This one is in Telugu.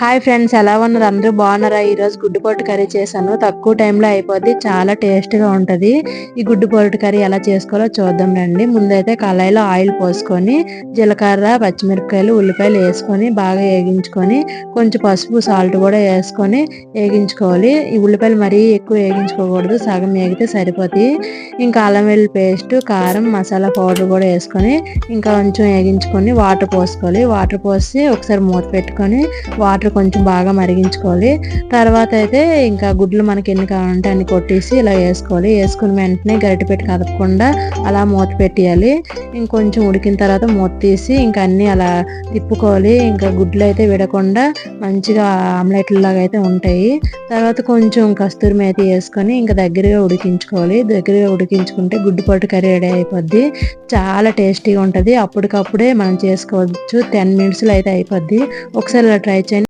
హాయ్ ఫ్రెండ్స్ ఎలా ఉన్నారు? అందరూ బాగున్నారా? ఈరోజు గుడ్డు పొట్టు కర్రీ చేశాను. తక్కువ టైంలో అయిపోద్ది చాలా టేస్ట్గా ఉంటుంది. ఈ గుడ్డు పొట్టు కర్రీ ఎలా చేసుకోవాలో చూద్దాం రండి. ముందైతే కళాయిలో ఆయిల్ పోసుకొని జీలకర్ర పచ్చిమిరపకాయలు ఉల్లిపాయలు వేసుకొని బాగా వేగించుకొని కొంచెం పసుపు సాల్ట్ కూడా వేసుకొని వేగించుకోవాలి. ఈ ఉల్లిపాయలు మరీ ఎక్కువ వేగించుకోకూడదు సగం వేగితే సరిపోతాయి ఇంకా అల్లం వెల్లుల్లి పేస్ట్ కారం మసాలా పౌడర్ కూడా వేసుకొని ఇంకా కొంచెం వేగించుకొని వాటర్ పోసుకోవాలి. వాటర్ పోసి ఒకసారి మూత పెట్టుకొని వాటర్ కొంచెం బాగా మరిగించుకోవాలి. తర్వాత అయితే ఇంకా గుడ్లు మనకి ఎన్ని కావాలంటే అన్ని కొట్టేసి ఇలా వేసుకోవాలి. వేసుకుని వెంటనే గరిటె పెట్టి కదపకుండా అలా మూత పెట్టేయాలి. ఇంకొంచెం ఉడికిన తర్వాత మూత తీసి ఇంకా అన్ని అలా తిప్పుకోవాలి. ఇంకా గుడ్లు అయితే విడకుండా మంచిగా ఆమ్లెట్ లాగా అయితే ఉంటాయి. తర్వాత కొంచెం కస్తూరి మేతి వేసుకొని ఇంకా దగ్గరగా ఉడికించుకోవాలి. దగ్గరగా ఉడికించుకుంటే గుడ్డు పొట్టు కర్రీ రెడీ అయిపోద్ది. చాలా టేస్టీగా ఉంటుంది. అప్పటికప్పుడే మనం చేసుకోవచ్చు. టెన్ మినిట్స్లో అయితే అయిపోద్ది. ఒకసారి ఇలా ట్రై చేయండి.